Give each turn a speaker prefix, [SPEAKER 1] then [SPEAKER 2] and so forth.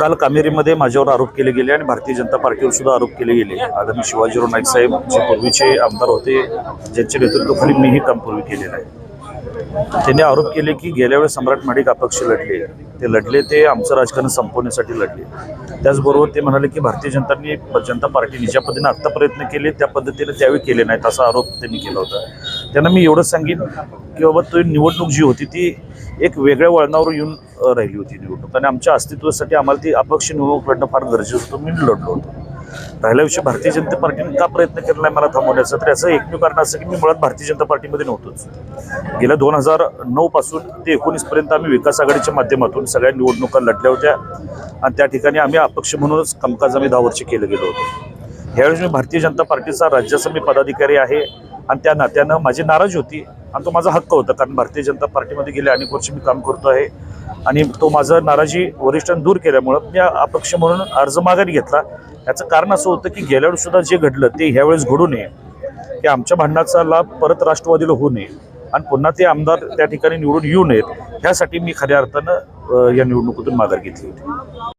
[SPEAKER 1] काल कामेरीमध्ये माझ्यावर आरोप केले गेले आणि भारतीय जनता पार्टीवर सुद्धा आरोप केले गेले. आदरणीय शिवाजीराव नाईक साहेब जे पूर्वीचे आमदार होते ज्यांच्या नेतृत्वाखाली मीही काम पूर्वी केलेलं आहे. त्यांनी आरोप केले की गेल्या वेळेस सम्राट माडिक अपक्ष लढले. ते लढले ते आमचं राजकारण संपवण्यासाठी लढले. त्याचबरोबर ते म्हणाले की भारतीय जनतानी जनता पार्टीने ज्या पद्धतीने आत्ता प्रयत्न केले त्या पद्धतीने त्यावेळी केले नाहीत असा आरोप त्यांनी केला होता. त्यांना मी एवढंच सांगेन की बाबा तो निवडणूक जी होती ती एक वेगळ्या वळणावर येऊन राहिली होती निवडणूक. आणि आमच्या अस्तित्वासाठी आम्हाला ती अपक्ष निवडणूक लढणं फार गरजेचं होतं मी लढलो होतो. राहिला विषय भारतीय जनता पार्टीने का प्रयत्न केला मला थांबवण्याचा? तर याचं एकमेव कारण असं की मी मुळात भारतीय जनता पार्टीमध्ये नव्हतोच. गेल्या दोन हजार नऊ पासून ते एकोणीसपर्यंत आम्ही विकास आघाडीच्या माध्यमातून सगळ्या निवडणुका लढल्या होत्या. आणि त्या ठिकाणी आम्ही अपक्ष म्हणूनच कामकाज आम्ही दहा वर्ष केलं गेलो होतो. ह्यावेळेस मी भारतीय जनता पार्टीचा राज्याचा मी पदाधिकारी आहे. आणि त्या नात्यानं माझी नाराज होती. आणि तो माझा हक्क होता कारण भारतीय जनता पार्टीमध्ये गेले अनेक वर्ष मी काम करतो आहे. आणि तो माझं नाराजी वरिष्ठांनी दूर केल्यामुळं मी अपक्ष म्हणून अर्ज माघारी घेतला. याचं कारण असं होतं की गेल्या सुद्धा जे घडलं ते ह्यावेळेस घडू नये. की आमच्या भांडणाचा लाभ परत राष्ट्रवादीला होऊ नये आणि पुन्हा ते आमदार त्या ठिकाणी निवडून येऊ नयेत. ह्यासाठी मी खऱ्या अर्थानं या निवडणुकीतून माघार घेतली होती.